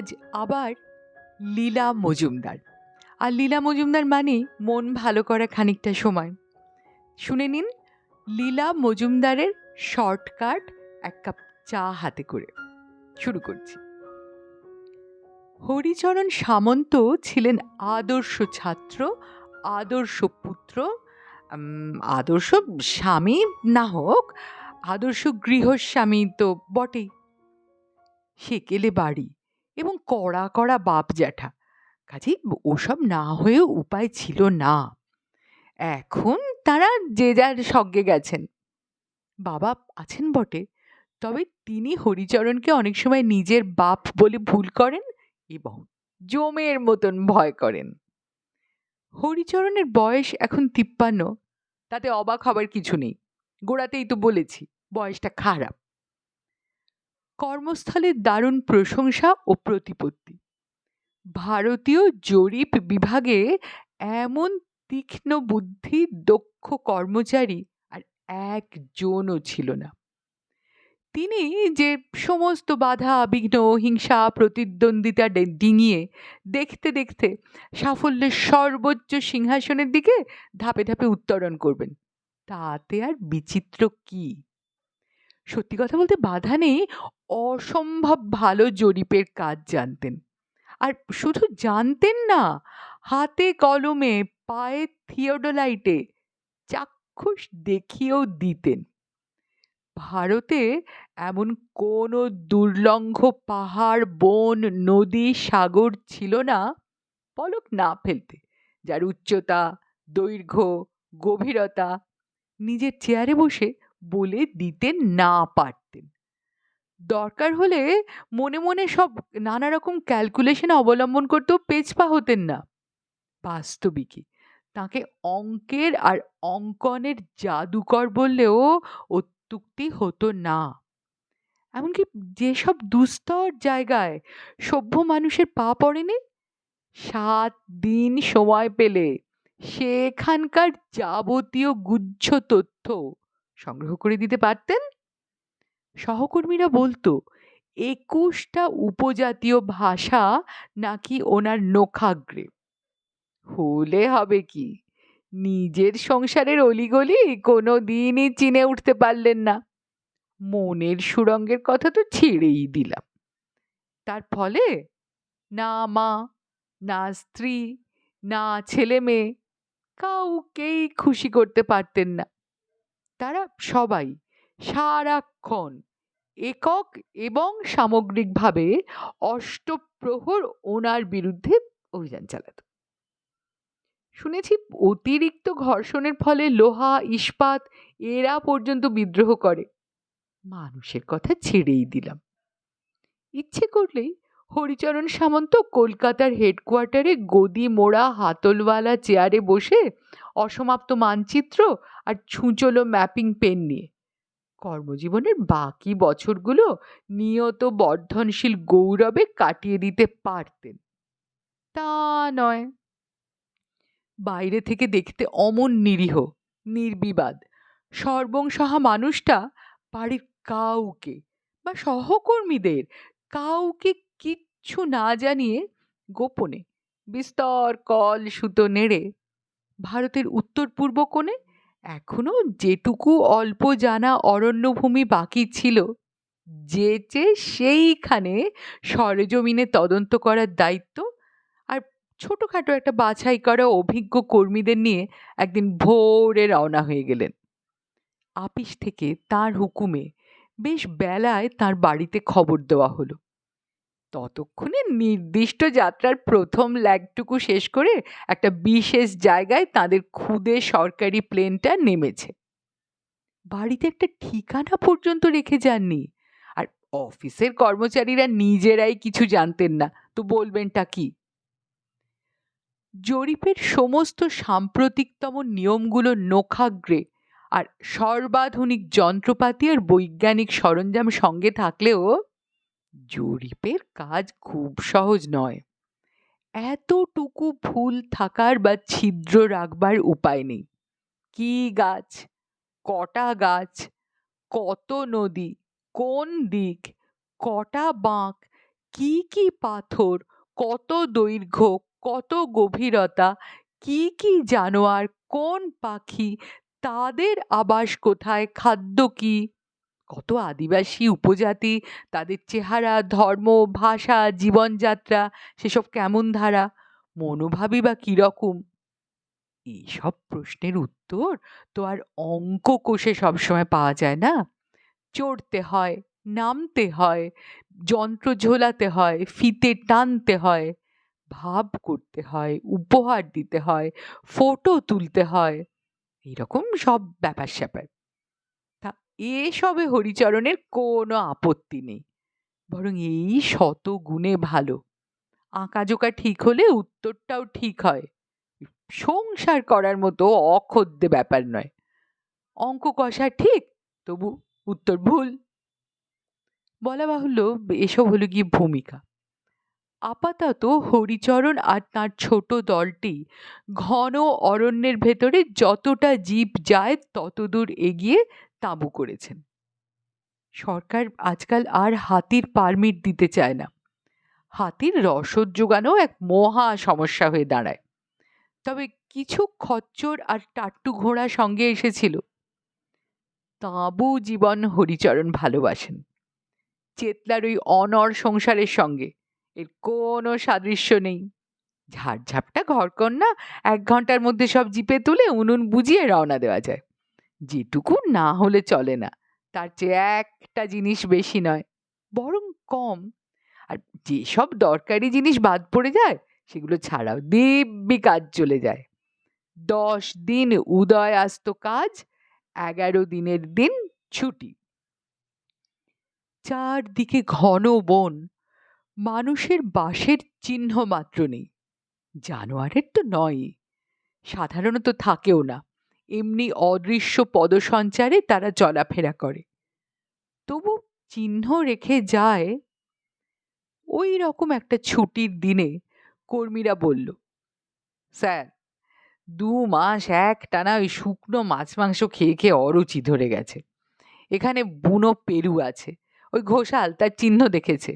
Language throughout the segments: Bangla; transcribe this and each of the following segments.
আজ আবার লীলা মজুমদার। আর লীলা মজুমদার মানে মন ভালো করা খানিকটা সময়। শুনে নিন, লীলা মজুমদারের শর্টকাট এক কাপ চা হাতে করে। শুরু করছি। হরিচরণ সামন্ত ছিলেন আদর্শ ছাত্র, আদর্শ পুত্র আদর্শ স্বামী না হোক, আদর্শ গৃহস্বামী তো বটেই। সেকেলে বাড়ি? এবং কড়া কড়া বাপ জ্যাঠা। কাজেই ওসব না হয়েও উপায় ছিল না। এখন তারা যে যার সজ্ঞে গেছেন। বাবা আছেন বটে, তবে তিনি হরিচরণকে অনেক সময় নিজের বাপ বলে ভুল করেন এবং জমের মতন ভয় করেন। হরিচরণের বয়স এখন তিপ্পান্ন, তাতে অবাক হবার কিছু নেই। গোড়াতেই তো বলেছি, বয়সটা খারাপ। কর্মস্থলের দারুণ প্রশংসা ও প্রতিপত্তি। ভারতীয় জরিপ বিভাগে এমন তীক্ষ্ণ বুদ্ধি, দক্ষ কর্মচারী আর একজনও ছিল না। তিনি যে সমস্ত বাধা, বিঘ্ন, হিংসা, প্রতিদ্বন্দ্বিতা ডিঙিয়ে দেখতে দেখতে সাফল্যের সর্বোচ্চ সিংহাসনের দিকে ধাপে ধাপে উত্তরণ করবেন, তাতে আর বিচিত্র কি? সত্যি কথা বলতে বাধা নেই, অসম্ভব ভালো জরিপের কাজ জানতেন। আর শুধু জানতেন না, হাতে কলমে, পায়ে থিওডোলাইটে চাক্ষুষ দেখিয়েও দিতেন। ভারতে এমন কোনো দুর্লঙ্ঘ পাহাড়, বন, নদী, সাগর ছিল না, পলক না ফেলতে, যার উচ্চতা, দৈর্ঘ্য, গভীরতা, নিজের চেয়ারে বসে বলে দিতে না পারতেন। দরকার হলে মনে মনে সব নানা রকম ক্যালকুলেশন অবলম্বন করতেও পেছপা হতেন না। বাস্তবিকই। তাকে অঙ্কের আর অঙ্কনের জাদুকর বললেও অত্যুক্তি হতো না। এমনকি যেসব দুস্তর জায়গায় সভ্য মানুষের পা পড়েনি, সাত দিন সময় পেলে সেখানকার যাবতীয় গুচ্ছ তথ্য সংগ্রহ করে দিতে পারতেন? সহকর্মীরা বলতো, একুশটা উপজাতীয় ভাষা নাকি ওনার নখাগ্রে। হলে হবে কি? নিজের সংসারের অলিগলি কোনো দিনই চিনে উঠতে পারলেন না। মনের সুরঙ্গের কথা তো ছেড়েই দিলাম। তার ফলে না মা, না স্ত্রী, না ছেলে মেয়ে কাউকেই খুশি করতে পারতেন না। তারা সবাই সারাক্ষণ একক এবং সামগ্রিকভাবে অষ্টপ্রহর ওনার বিরুদ্ধে অভিযান চালাত। শুনেছি অতিরিক্ত ঘর্ষণের ফলে লোহা, ইস্পাত এরা পর্যন্ত বিদ্রোহ করে। মানুষের কথা ছেড়েই দিলাম। ইচ্ছে করলেই হরিচরণ সামন্ত কলকাতার হেডকোয়ার্টারে গদি মোড়া হাতলওয়ালা চেয়ারে বসে অসমাপ্ত মানচিত্র আর ছুঁচলো ম্যাপিং পেন নিয়ে। কর্মজীবনের বাকি বছরগুলো নিয়ত বর্ধনশীল গৌরবে কাটিয়ে দিতে পারতেন। তা নয়। বাইরে থেকে দেখতে অমন নিরীহ, নির্বিবাদ। সর্বংসহা মানুষটা বাড়ির কাউকে বা সহকর্মীদের কাউকে কিচ্ছু না জানিয়ে গোপনে বিস্তর কল সুতো নেড়ে ভারতের উত্তর পূর্ব কোণে? এখনও যেটুকু অল্প জানা অরণ্যভূমি বাকি ছিল, যে যেচে সেইখানে সরেজমিনে তদন্ত করার দায়িত্ব আর ছোটোখাটো একটা বাছাই করা অভিজ্ঞ কর্মীদের নিয়ে একদিন ভোরে রওনা হয়ে গেলেন। আপিস থেকে তার হুকুমে বেশ বেলায় তার বাড়িতে খবর দেওয়া হলো। ততক্ষণে নির্দিষ্ট যাত্রার প্রথম ল্যাগটুকু শেষ করে একটা বিশেষ জায়গায় তাদের খুদে সরকারি প্লেনটা নেমেছে। বাড়িতে একটা ঠিকানা পর্যন্ত রেখে যাননি। আর অফিসের কর্মচারীরা নিজেরাই কিছু জানতেন না, তো বলবেনটা কি? জরিপের সমস্ত সাম্প্রতিকতম নিয়মগুলো নখাগ্রে আর সর্বাধুনিক যন্ত্রপাতি আর বৈজ্ঞানিক সরঞ্জাম সঙ্গে থাকলেও জরিপের কাজ খুব সহজ নয়। এতটুকু ভুল থাকার বা ছিদ্র রাখবার উপায় নেই। কি গাছ? কটা গাছ? কত নদী? কোন দিক? কটা বাঁক? কি কি পাথর? কত দৈর্ঘ্য? কত গভীরতা? কি কি জানোয়ার? কোন পাখি? তাদের আবাস কোথায়? খাদ্য কি? কত আদিবাসী উপজাতি, তাদের চেহারা, ধর্ম, ভাষা, জীবনযাত্রা, সেসব কেমন ধারা? মনোভাবই বা কীরকম? এইসব প্রশ্নের উত্তর তো আর অঙ্ক কোষে সবসময় পাওয়া যায় না। চড়তে হয়, নামতে হয়, যন্ত্র ঝোলাতে হয়, ফিতে টানতে হয়, ভাব করতে হয়, উপহার দিতে হয়, ফটো তুলতে হয়, এরকম সব ব্যাপার স্যাপার এসবে হরিচরণের কোনো আপত্তি নেই। বরং এই শত গুণে ভালো আঁকাজোকা ঠিক হলে উত্তরটাও ঠিক হয়। সংসার করার মতো অখদ্দে ব্যাপার নয়। অঙ্ক কষা ঠিক, তবু উত্তর ভুল। বলা বাহুল্য, এসব হলো গিয়ে ভূমিকা। আপাতত হরিচরণ আর তার ছোট দলটি ঘন অরণ্যের ভেতরে যতটা জীব যায় ততদূর এগিয়ে তাঁবু করেছেন। সরকার আজকাল আর হাতির পারমিট দিতে চায় না। হাতির রসদ জোগানো এক মহা সমস্যা হয়ে দাঁড়ায়। তবে কিছু খচ্চর আর টাট্টু ঘোড়া সঙ্গে এসেছিল। তাঁবু জীবন হরিচরণ ভালোবাসেন। চেতলার ওই অনর সংসারের সঙ্গে এর কোনো সাদৃশ্য নেই। ঝাড়ঝাপটা ঘরকন্না এক ঘণ্টার মধ্যে সব জিপে তুলে উনুন বুঝিয়ে রওনা দেওয়া যায়। যেটুকু না হলে চলে না। তার চেয়ে একটা জিনিস বেশি নয়, বরং কম। আর যেসব দরকারি জিনিস বাদ পড়ে যায়, সেগুলো ছাড়াও দিব্যি কাজ চলে যায়। দশ দিন উদয় আসত কাজ, এগারো দিনের দিন ছুটি। চারদিকে ঘন বন, মানুষের বাসের চিহ্ন মাত্র নেই। জানোয়ারের তো নয় সাধারণত থাকেও না। এমনি অদৃশ্য পদসঞ্চারে তারা চলাফেরা করে। তবু চিহ্ন রেখে যায় ওই রকম একটা ছুটির দিনে কর্মীরা বলল, স্যার, দু মাস এক টানা ওই শুকনো মাছ মাংস খেয়ে খেয়ে অরুচি ধরে গেছে। এখানে বুনো পেরু আছে, ওই ঘোষাল তার চিহ্ন দেখেছে।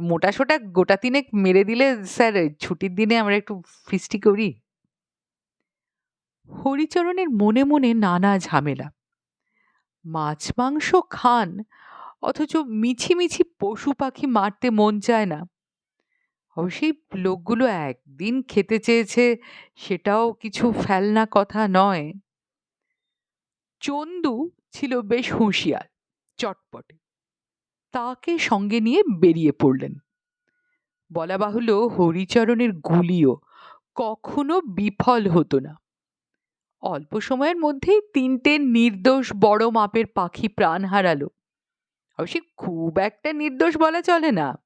মোটা সোটা গোটা তিনেক মেরে দিলে স্যার, ছুটির দিনে আমরা একটু ফিস্টি করি? হরিচরণের মনে মনে নানা ঝামেলা। মাছ মাংস খান, অথচ মিছিমিছি পশু পাখি মারতে মন চায় না। অবশ্যই লোকগুলো একদিন খেতে চেয়েছে, সেটাও কিছু ফেলনা কথা নয়। চন্দু ছিল বেশ হুঁশিয়ার, চটপটে। তাকে সঙ্গে নিয়ে বেরিয়ে পড়লেন। বলা বাহুল্য হরিচরণের গুলিও কখনো বিফল হতো না। অল্প সময়ের মধ্যেই তিনটে নির্দোষ বড় মাপের পাখি প্রাণ হারালো। অবশ্যই খুব একটা নির্দোষ বলা চলে না।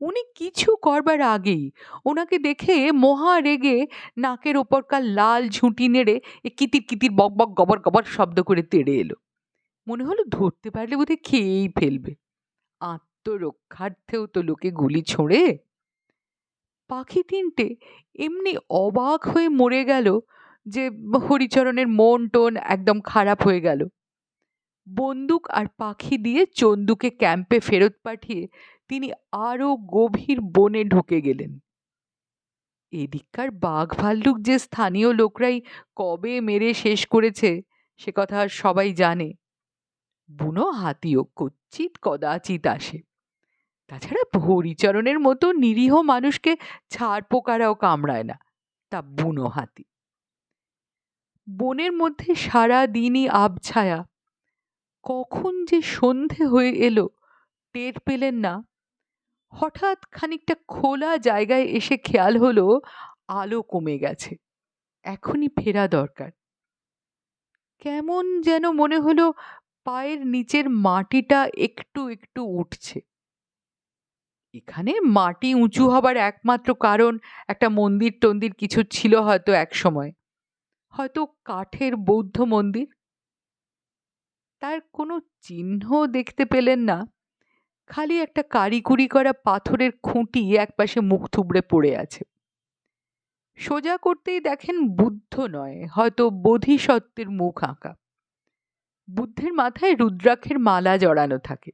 উনি কিছু করবার আগেই ওনাকে দেখে মহা রেগে নাকের ওপরকার লাল ঝুঁটি নেড়ে কিতির কিতির বক বক গবর গবর শব্দ করে তেড়ে এলো। মনে হলো ধরতে পারলে বোধহয় খেয়েই ফেলবে। আত্মরক্ষার্থেও তো লোকে গুলি ছোঁড়ে। পাখি তিনটে এমনি অবাক হয়ে মরে গেল। যে হরিচরণের মন টোন একদম খারাপ হয়ে গেল। বন্দুক আর পাখি দিয়ে চন্দুকে ক্যাম্পে ফেরত পাঠিয়ে তিনি আরও গভীর বনে ঢুকে গেলেন। এদিককার বাঘ ভাল্লুক যে স্থানীয় লোকরাই কবে মেরে শেষ করেছে, সে কথা সবাই জানে। বুনো হাতিও কচ্ছিত কদাচিৎ আসে। তাছাড়া হরিচরণের মতো নিরীহ মানুষকে ছাড় পোকারাও কামড়ায় না, তা বুনো হাতি। বনের মধ্যে সারা দিনই আবছায়া। কখন যে সন্ধে হয়ে এলো, টের পেলেন না। হঠাৎ খানিকটা খোলা জায়গায় এসে খেয়াল হলো, আলো কমে গেছে। এখনই ফেরা দরকার। কেমন যেন মনে হলো, পায়ের নিচের মাটিটা একটু একটু উঠছে। এখানে মাটি উঁচু হবার একমাত্র কারণ, একটা মন্দির টন্দির কিছু ছিল হয়তো এক সময় হয়তো কাঠের বৌদ্ধ মন্দির? তার কোনো চিহ্ন দেখতে পেলেন না। খালি একটা কারিকুরি করা পাথরের খুঁটি একপাশে মুখ থুবড়ে পড়ে আছে। সোজা করতেই দেখেন বুদ্ধ নয়, হয়তো বোধিসত্ত্বের মুখ আঁকা। বুদ্ধের মাথায় রুদ্রাক্ষের মালা জড়ানো থাকে।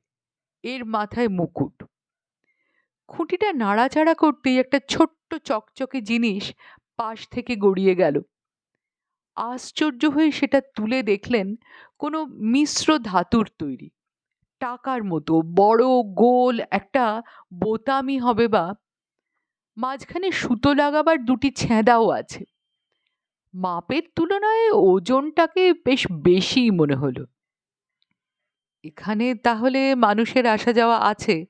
এর মাথায় মুকুট। খুঁটিটা নাড়াচাড়া করতেই একটা ছোট্ট চকচকে জিনিস পাশ থেকে গড়িয়ে গেল। আশ্চর্য হয়ে সেটা তুলে দেখলেন কোনো মিশ্র ধাতুর তৈরি। টাকার মতো, বড়, গোল, একটা বোতামই হবে বা মাঝখানে সুতো লাগাবার দুটি ছেঁদাও আছে। মাপের তুলনায় ওজনটাকে বেশ বেশিই মনে হলো। এখানে তাহলে মানুষের আসা যাওয়া আছে।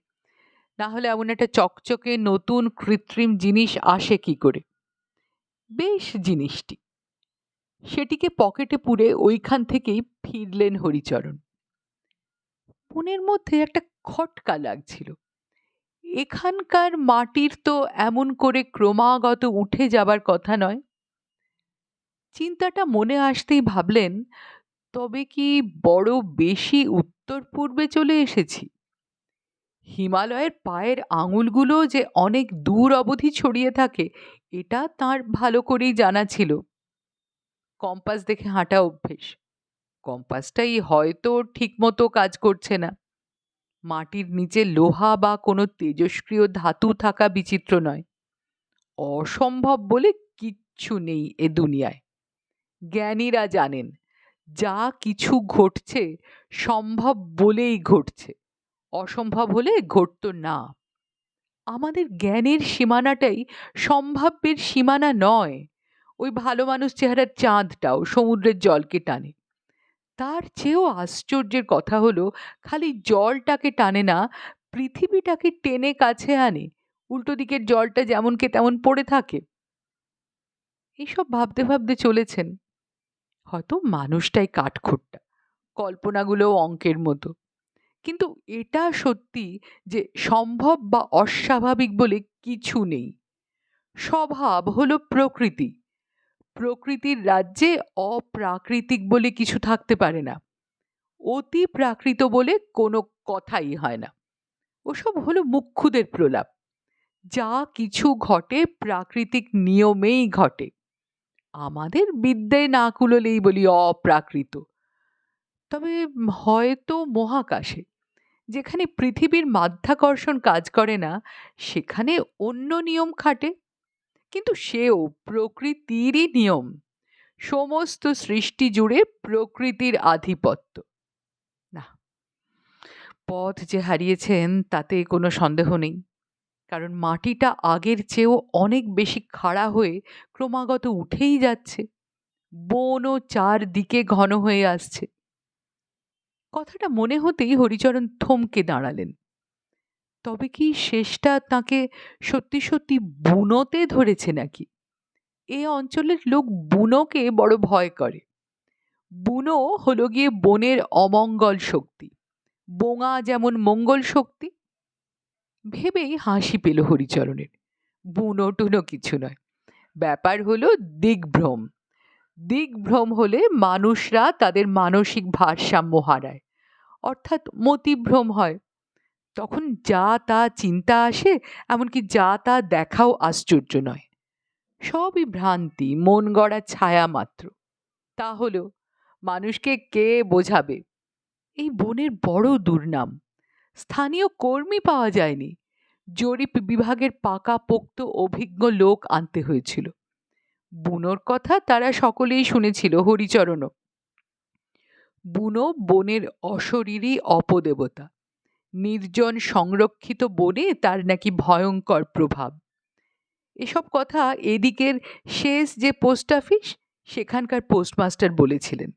না হলে এমন একটা চকচকে নতুন কৃত্রিম জিনিস আসে কি করে? বেশ জিনিসটি। সেটিকে পকেটে পুরে ওইখান থেকেই ফিরলেন হরিচরণ। মনের মধ্যে একটা খটকা লাগছিল। এখানকার মাটির তো এমন করে ক্রমাগত উঠে যাবার কথা নয়। চিন্তাটা মনে আসতেই ভাবলেন, তবে কি বড় বেশি উত্তর পূর্বে চলে এসেছি? হিমালয়ের পায়ের আঙুলগুলো যে অনেক দূর অবধি ছড়িয়ে থাকে, এটা তার ভালো করেই জানা ছিল। কম্পাস দেখে হাঁটা অভ্যেস। কম্পাসটাই হয়তো ঠিকমতো কাজ করছে না। মাটির নিচে লোহা বা কোনো তেজস্ক্রিয় ধাতু থাকা বিচিত্র নয়। অসম্ভব বলে কিচ্ছু নেই এ দুনিয়ায়। জ্ঞানীরা জানেন, যা কিছু ঘটছে সম্ভব বলেই ঘটছে, অসম্ভব হলে ঘটতো না। আমাদের জ্ঞানের সীমানাটাই সম্ভাব্যের সীমানা নয়। ওই ভালো মানুষ চেহারার চাঁদটাও সমুদ্রের জলকে টানে। তার চেয়েও আশ্চর্যের কথা হলো, খালি জলটাকে টানে না, পৃথিবীটাকে টেনে কাছে আনে। উল্টো দিকের জলটা যেমনকে তেমন পড়ে থাকে। এইসব ভাবতে ভাবতে চলেছেন। হয়তো মানুষটাই কাঠখোট্টা, কল্পনাগুলোও অঙ্কের মতো। কিন্তু এটা সত্যি যে সম্ভব বা অস্বাভাবিক বলে কিছু নেই। স্বভাব হলো প্রকৃতি। প্রকৃতির রাজ্যে অপ্রাকৃতিক বলে কিছু থাকতে পারে না। অতি প্রাকৃত বলে কোনো কথাই হয় না। ওসব হলো মুখ্যুদের প্রলাপ। যা কিছু ঘটে প্রাকৃতিক নিয়মেই ঘটে। আমাদের বিদ্যায় না কুলোলেই বলি অপ্রাকৃত। তবে হয়তো মহাকাশে, যেখানে পৃথিবীর মাধ্যাকর্ষণ কাজ করে না, সেখানে অন্য নিয়ম খাটে। কিন্তু সেও প্রকৃতিরই নিয়ম। সমস্ত সৃষ্টি জুড়ে প্রকৃতির আধিপত্য। না, পথ যে হারিয়েছেন তাতে কোনো সন্দেহ নেই। কারণ মাটিটা আগের চেয়েও অনেক বেশি খাড়া হয়ে ক্রমাগত উঠেই যাচ্ছে। বনও চারদিকে ঘন হয়ে আসছে। কথাটা মনে হতেই হরিচরণ থমকে দাঁড়ালেন। তবে কি শেষটা তাকে সত্যি সত্যি বুনোতে ধরেছে নাকি? এ অঞ্চলের লোক বুনোকে বড় ভয় করে। বুনো হলো গিয়ে বনের অমঙ্গল শক্তি। বোঙা যেমন মঙ্গল শক্তি, ভেবেই হাসি পেল হরিচরণের। বুনো টুনো কিছু নয়। ব্যাপার হলো দিগ্ভ্রম। দিগ্ভ্রম হলে মানুষরা তাদের মানসিক ভারসাম্য হারায়। অর্থাৎ মতিভ্রম হয়। তখন যা তা চিন্তা আসে, এমনকি যা তা দেখাও আশ্চর্য নয়। সবই ভ্রান্তি, মন গড়া ছায়া মাত্র। তা হলো মানুষকে কে বোঝাবে? এই বনের বড় দুর্নাম। স্থানীয় কর্মী পাওয়া যায়নি। জরিপ বিভাগের পাকা পোক্ত অভিজ্ঞ লোক আনতে হয়েছিল। বুনোর কথা তারা সকলেই শুনেছিল, হরিচরণও। বুনো বনের অশরীরী অপদেবতা। নির্জন সংরক্ষিত বনে তার নাকি ভয়ঙ্কর প্রভাব। এসব কথা এদিকের শেষ যে পোস্ট অফিস, সেখানকার পোস্টমাস্টার বলেছিলেন।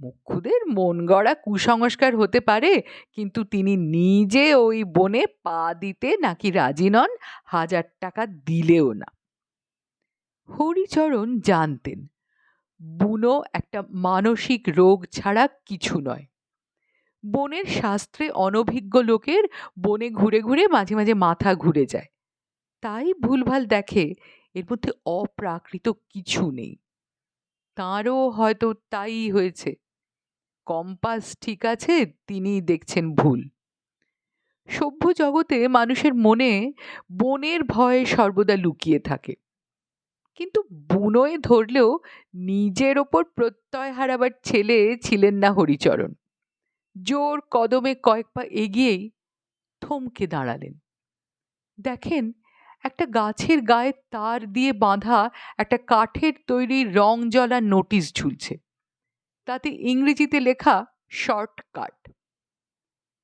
মুখ্যুদের মন গড়া কুসংস্কার হতে পারে, কিন্তু তিনি নিজে ওই বনে পা দিতে নাকি রাজি নন, হাজার টাকা দিলেও না। হরিচরণ জানতেন, বুনো একটা মানসিক রোগ ছাড়া কিছু নয়। বনের শাস্ত্রে অনভিজ্ঞ লোকের বনে ঘুরে ঘুরে মাঝে মাঝে মাথা ঘুরে যায়। তাই ভুলভাল দেখে এর মধ্যে অপ্রাকৃত কিছু নেই। তাঁরও হয়তো তাই হয়েছে। কম্পাস ঠিক আছে তিনি দেখছেন ভুল। সভ্য জগতে মানুষের মনে বনের ভয়ে সর্বদা লুকিয়ে থাকে। কিন্তু বুনোয় ধরলেও নিজের ওপর প্রত্যয় হারাবার ছেলে ছিলেন না হরিচরণ। জোর কদমে কয়েক পা এগিয়েই থমকে দাঁড়ালেন। দেখেন, একটা গাছের গায়ে তার দিয়ে বাঁধা একটা কাঠের তৈরি রং জ্বলা নোটিশ ঝুলছে। তাতে ইংরেজিতে লেখা শর্টকাট।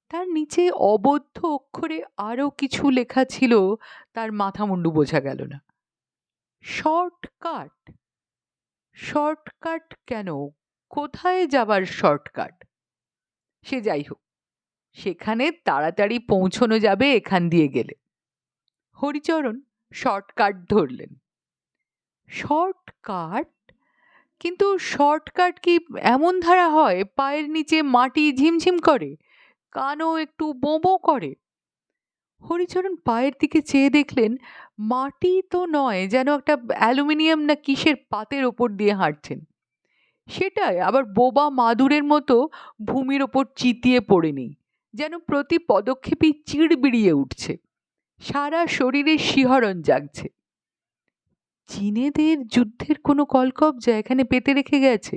তার নিচে অবদ্ধ অক্ষরে আরও কিছু লেখা ছিল, তার মাথা মুন্ডু বোঝা গেল না। শর্টকাট? শর্টকাট কেন? কোথায় যাবার শর্টকাট? সে যাই হোক। সেখানে তাড়াতাড়ি পৌঁছনো যাবে এখান দিয়ে গেলে। হরিচরণ শর্টকাট ধরলেন। শর্টকাট কিন্তু শর্টকাট কি এমন ধারা হয়, পায়ের নিচে মাটি ঝিমঝিম করে, কানও একটু বোঁবো করে? হরিচরণ পায়ের দিকে চেয়ে দেখলেন, মাটি তো নয়, যেন একটা অ্যালুমিনিয়াম না কিসের পাতের ওপর দিয়ে হাঁটছেন। সেটাই, আবার বোবা মাদুরের মতো ভূমির ওপর চিতিয়ে পড়ে নেই যেন প্রতি পদক্ষেপেই চিড়বিড়িয়ে উঠছে, সারা শরীরে শিহরণ জাগছে। চীনেদের যুদ্ধের কোনো কলকবজা এখানে পেতে রেখে গেছে?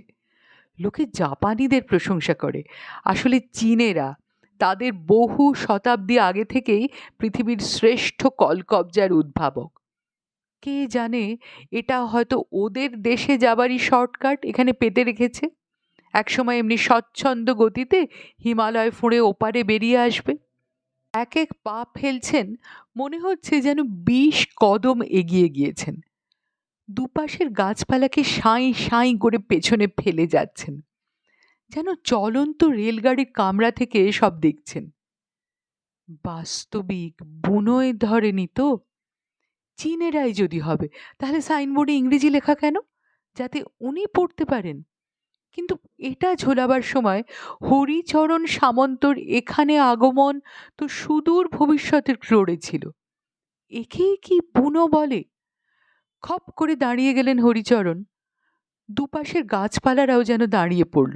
লোকে জাপানিদের প্রশংসা করে, আসলে চীনেরা তাদের বহু শতাব্দী আগে থেকেই পৃথিবীর শ্রেষ্ঠ কলকবজার উদ্ভাবক। কে জানে এটা হয়তো ওদের দেশে যাবারই শর্টকাট এখানে পেতে রেখেছে। একসময় এমনি স্বচ্ছন্দ গতিতে হিমালয় ফুঁড়ে ওপারে বেরিয়ে আসবে। এক এক পা ফেলছেন, মনে হচ্ছে যেন বিশ কদম এগিয়ে গিয়েছেন। দুপাশের গাছপালাকে সাঁই সাঁই করে পেছনে ফেলে যাচ্ছেন। যেন চলন্ত রেলগাড়ির কামরা থেকে সব দেখছেন। বাস্তবিক বুনোয় ধরেনি তো। চীনেরাই যদি হবে, তাহলে সাইনবোর্ডে ইংরেজি লেখা কেন? যাতে উনি পড়তে পারেন। কিন্তু এটা ঝোলাবার সময় হরিচরণ সামন্তর এখানে আগমন তো সুদূর ভবিষ্যতের ক্রোড়ে ছিল। একেই কি বুনো বলে? খপ করে দাঁড়িয়ে গেলেন হরিচরণ। দুপাশের গাছপালারাও যেন দাঁড়িয়ে পড়ল।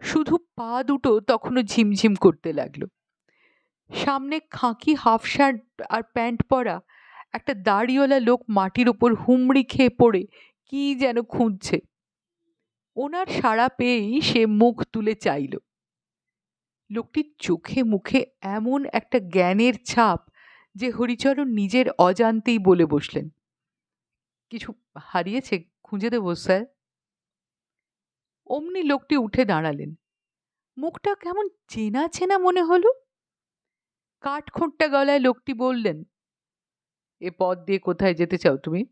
শুধু পা দুটো তখনও ঝিমঝিম করতে লাগল। সামনে খাঁকি হাফ শার্ট আর প্যান্ট পরা একটা দাড়িওয়ালা লোক মাটির ওপর হুমড়ি খেয়ে পড়ে, কি যেন খুঁজছে। ওনার সাড়া পেয়েই সে মুখ তুলে চাইল। লোকটির চোখে মুখে এমন একটা জ্ঞানের ছাপ যে হরিচরণ নিজের অজান্তেই বলে বসলেন। কিছু হারিয়েছে খুঁজে দেবো, স্যার? অমনি লোকটি উঠে দাঁড়ালেন। মুখটা কেমন চেনা চেনা মনে হলো। কাঠখোঁট্টা গলায় লোকটি বললেন এ পথ দিয়ে কোথায় যেতে চাও তুমি?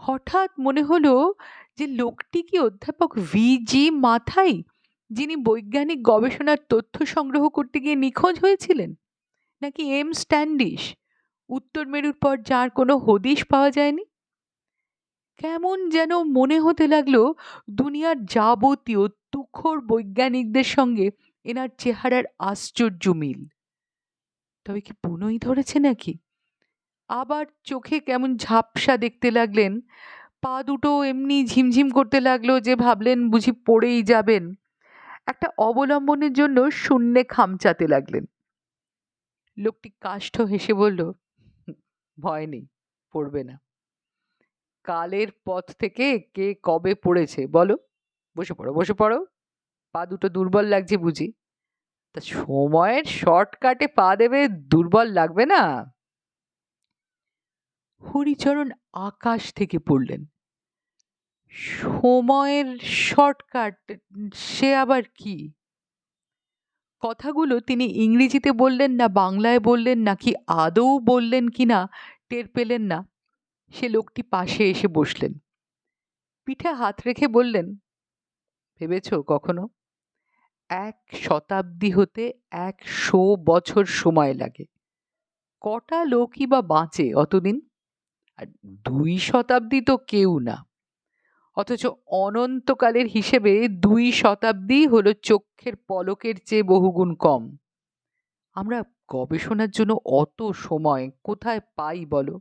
হঠাৎ মনে হলো যে লোকটি কি অধ্যাপক ভি জি মাথাই, যিনি বৈজ্ঞানিক গবেষণার তথ্য সংগ্রহ করতে গিয়ে নিখোঁজ হয়েছিলেন? নাকি এম. স্ট্যান্ডিশ, উত্তর মেরুর পর যার কোনো হদিশ পাওয়া যায়নি? কেমন যেন মনে হতে লাগল দুনিয়ার যাবতীয় তুখোর বৈজ্ঞানিকদের সঙ্গে এনার চেহারার আশ্চর্য মিল। তবে কি বুনোই ধরেছে নাকি? আবার চোখে কেমন ঝাপসা দেখতে লাগলেন। পা দুটো এমনি ঝিমঝিম করতে লাগল যে ভাবলেন বুঝি পড়েই যাবেন। একটা অবলম্বনের জন্য শূন্যে খামচাতে লাগলেন। লোকটি কাষ্ঠ হেসে বলল, ভয় নেই, পড়বে না। কালের পথ থেকে কে কবে পড়েছে বলো? বসে পড়ো বসে পড়ো। পা দুটো দুর্বল লাগছে বুঝি। তা সময়ের শর্টকাটে পা দেবে দুর্বল লাগবে না? হরিচরণ আকাশ থেকে পড়লেন। সময়ের শর্টকাট সে আবার কি? কথাগুলো তিনি ইংরেজিতে বললেন না বাংলায় বললেন নাকি আদৌ বললেন কি না টের পেলেন না। সে লোকটি পাশে এসে বসলেন। পিঠে হাত রেখে বললেন, ভেবেছ কখনো? এক শতাব্দী হতে একশো বছর সময় লাগে। কটা লোকই বা বাঁচে অতদিন? আর দুই শতাব্দী তো কেউ না। অথচ অনন্তকালের হিসেবে দুই শতাব্দী হলো চক্ষের পলকের চেয়ে বহুগুণ কম। আমরা গবেষণার জন্য অত সময় কোথায় পাই বলো?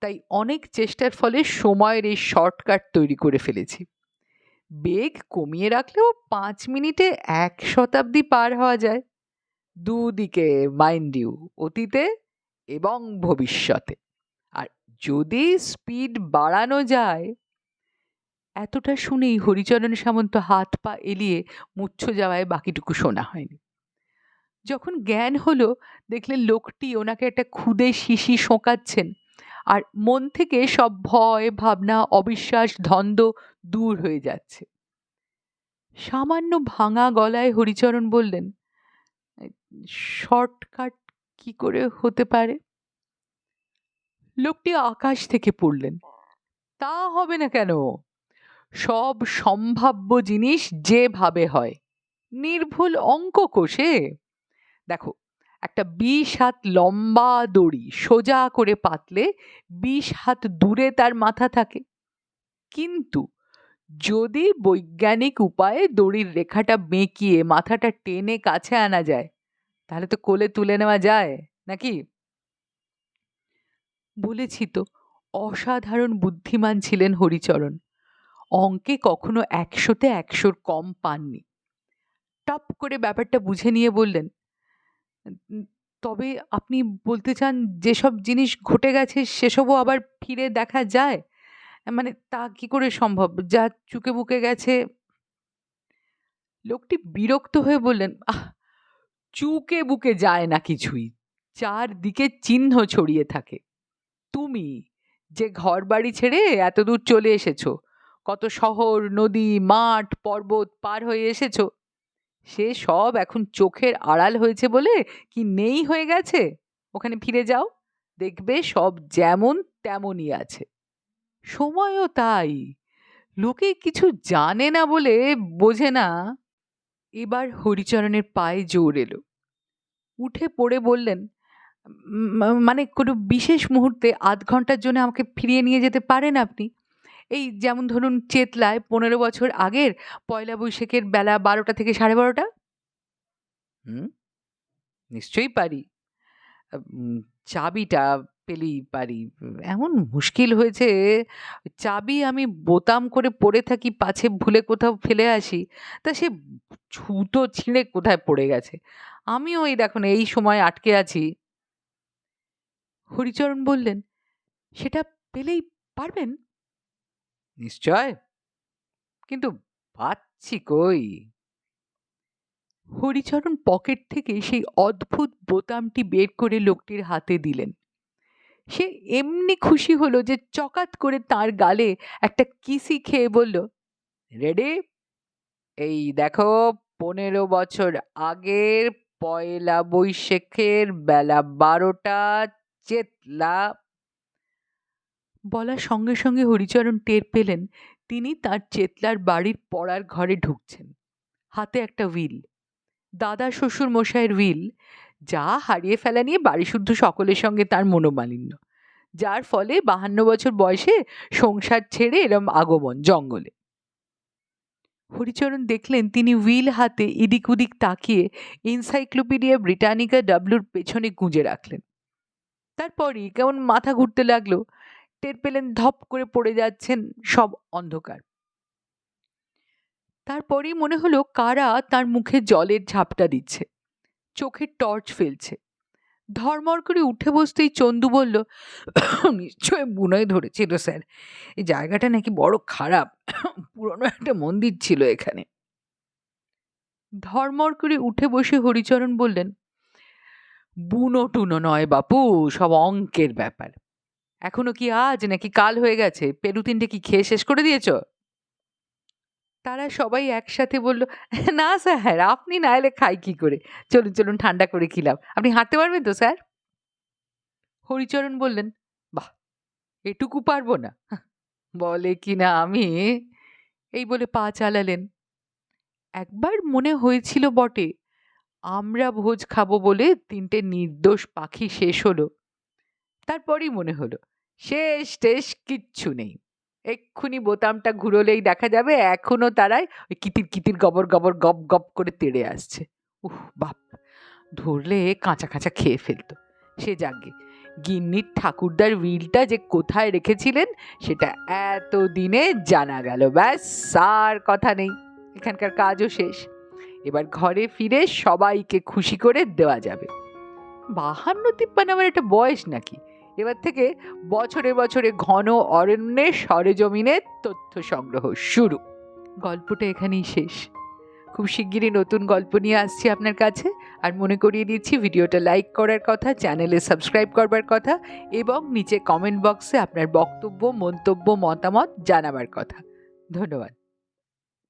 তাই অনেক চেষ্টার ফলে সময়ের এই শর্টকাট তৈরি করে ফেলেছি। বেগ কমিয়ে রাখলেও পাঁচ মিনিটে এক শতাব্দী পার হওয়া যায়। দুদিকে মাইন্ড ইউ অতীতে এবং ভবিষ্যতে। যদি স্পিড বাড়ানো যায়, এতটা শুনেই হরিচরণ সামন্ত হাত পা এলিয়ে মুচ্ছ যাওয়ায় বাকিটুকু শোনা হয়নি। যখন জ্ঞান হলো, দেখলেন লোকটি ওনাকে একটা খুদে শিশি শোঁকাচ্ছেন আর মন থেকে সব ভয়, ভাবনা, অবিশ্বাস, ধন্দ দূর হয়ে যাচ্ছে। সামান্য ভাঙা গলায় হরিচরণ বললেন শর্টকাট কি করে হতে পারে? লোকটি আকাশ থেকে পড়লেন। তা হবে না কেন? সব সম্ভাব্য জিনিস যেভাবে হয়, নির্ভুল অঙ্ক কোষে। দেখো, একটা বিশ হাত লম্বা দড়ি সোজা করে পাতলে বিশ হাত দূরে তার মাথা থাকে। কিন্তু যদি বৈজ্ঞানিক উপায়ে দড়ির রেখাটা বেঁকিয়ে মাথাটা টেনে কাছে আনা যায়, তাহলে তো কোলে তুলে নেওয়া যায়, নাকি? বলেছি তো, অসাধারণ বুদ্ধিমান ছিলেন হরিচরণ। অঙ্কে কখনো একশোতে একশোর কম পাননি। টপ করে ব্যাপারটা বুঝে নিয়ে বললেন, তবে আপনি বলতে চান যেসব জিনিস ঘটে গেছে সেসবও আবার ফিরে দেখা যায়? মানে তা কি করে সম্ভব? যা চুকে বুকে গেছে? লোকটি বিরক্ত হয়ে বললেন, আহ, চুকে বুকে যায় না কিছুই। চারদিকে চিহ্ন ছড়িয়ে থাকে। তুমি যে ঘর বাড়ি ছেড়ে এত দূর চলে এসেছ, কত শহর, নদী, মাঠ, পর্বত পার হয়ে এসেছ, সে সব এখন চোখের আড়াল হয়েছে বলে কি নেই হয়ে গেছে? ওখানে ফিরে যাও, দেখবে সব যেমন তেমনই আছে। সময়ও তাই, লোকে কিছু জানে না বলে বোঝে না। এবার হরিচরণের পায়ে জোর এলো। উঠে পড়ে বললেন "উম, মানে কোনো বিশেষ মুহূর্তে আধ ঘণ্টার জন্য আমাকে ফিরিয়ে নিয়ে যেতে পারেন আপনি? এই যেমন ধরুন চেতলায় পনেরো বছর আগের পয়লা বৈশাখের বেলা বারোটা থেকে সাড়ে বারোটা? হুম? নিশ্চয়ই পারি। চাবিটা পেলেই পারি। এমন মুশকিল হয়েছে চাবি আমি বোতাম করে পড়ে থাকি পাছে ভুলে কোথাও ফেলে আসি তা সে ছুতো ছিঁড়ে কোথায় পড়ে গেছে? আমিও এই দেখুন এই সময় আটকে আছি। হরিচরণ বললেন সেটা পেলেই পারবেন? নিশ্চয়। কিন্তু পাচ্ছি কই? হরিচরণ পকেট থেকে সেই অদ্ভুত বোতামটি বের করে লোকটির হাতে দিলেন। সে এমনি খুশি হলো যে চকাত করে তার গালে একটা কিসি খেয়ে বলল রেডি? এই দেখো পনেরো বছর আগের পয়লা বৈশাখের বেলা বারোটা চেতলা বলার সঙ্গে সঙ্গে হরিচরণ টের পেলেন, তিনি তার চেতলার বাড়ির পড়ার ঘরে ঢুকছেন। হাতে একটা হুইল দাদা শ্বশুর মশাইয়ের হুইল যা হারিয়ে ফেলা নিয়ে বাড়ি শুদ্ধ সকলের সঙ্গে তার মনোমালিন্য, যার ফলে বাহান্ন বছর বয়সে সংসার ছেড়ে এরম আগমন জঙ্গলে। হরিচরণ দেখলেন তিনি হুইল হাতে এদিক ওদিক তাকিয়ে এনসাইক্লোপিডিয়া ব্রিটানিকা ডাবলুর পেছনে গুঁজে রাখলেন। তারপরই কেমন মাথা ঘুরতে লাগল। টের পেলেন ধপ করে পড়ে যাচ্ছেন সব অন্ধকার। তারপরেই মনে হলো কারা তার মুখে জলের ঝাপটা দিচ্ছে। চোখে টর্চ ফেলছে। ধর্মর করে উঠে বসতেই চন্দু বলল নিশ্চয় বুনোয় ধরেছিল, স্যার। এই জায়গাটা নাকি বড় খারাপ। পুরনো একটা মন্দির ছিল এখানে। ধর্মর করে উঠে বসে হরিচরণ বললেন বুনো টুনো নয় বাপু, সব অঙ্কের ব্যাপার। এখনও কি আজ নাকি কাল হয়ে গেছে? পেরু তিনটে কি খেয়ে শেষ করে দিয়েছ? তারা সবাই একসাথে বলল, না স্যার, আপনি না এলে খাই কি করে? চলুন চলুন, ঠান্ডা করে খিলাম। আপনি হাঁটতে পারবেন তো, স্যার? হরিচরণ বললেন, বাহ, এটুকু পারব না। বলে কি না আমি? এই বলে পা চালালেন। একবার মনে হয়েছিল বটে আমরা ভোজ খাব বলে তিনটে নির্দোষ পাখি শেষ হলো। তারপরই মনে হলো, শেষ টেশ কিচ্ছু নেই। এক্ষুনি বোতামটা ঘুরোলেই দেখা যাবে এখনও তারাই ওই কিতির কিতির গবর গবর গপ গপ করে তেড়ে আসছে। উহ, বাপ! ধরলে কাঁচা কাঁচা খেয়ে ফেলতো। সে যাগে গিন্নির ঠাকুরদার উইলটা যে কোথায় রেখেছিলেন সেটা এত দিনে জানা গেল, ব্যাস, আর কথা নেই। এখানকার কাজও শেষ। এবার ঘরে ফিরে সবাইকে খুশি করে দেওয়া যাবে। বাহান্ন তিপ্পান্ন আমার একটা বয়স নাকি? এবার থেকে বছরে বছরে ঘন অরণ্যে সরেজমিনে তথ্য সংগ্রহ শুরু। গল্পটা এখানেই শেষ। খুব শিগগিরই নতুন গল্প নিয়ে আসছি আপনার কাছে। আর মনে করিয়ে দিচ্ছি, ভিডিওটা লাইক করার কথা, চ্যানেলে সাবস্ক্রাইব করবার কথা এবং নিচে কমেন্ট বক্সে আপনার বক্তব্য, মন্তব্য, মতামত জানাবার কথা। ধন্যবাদ।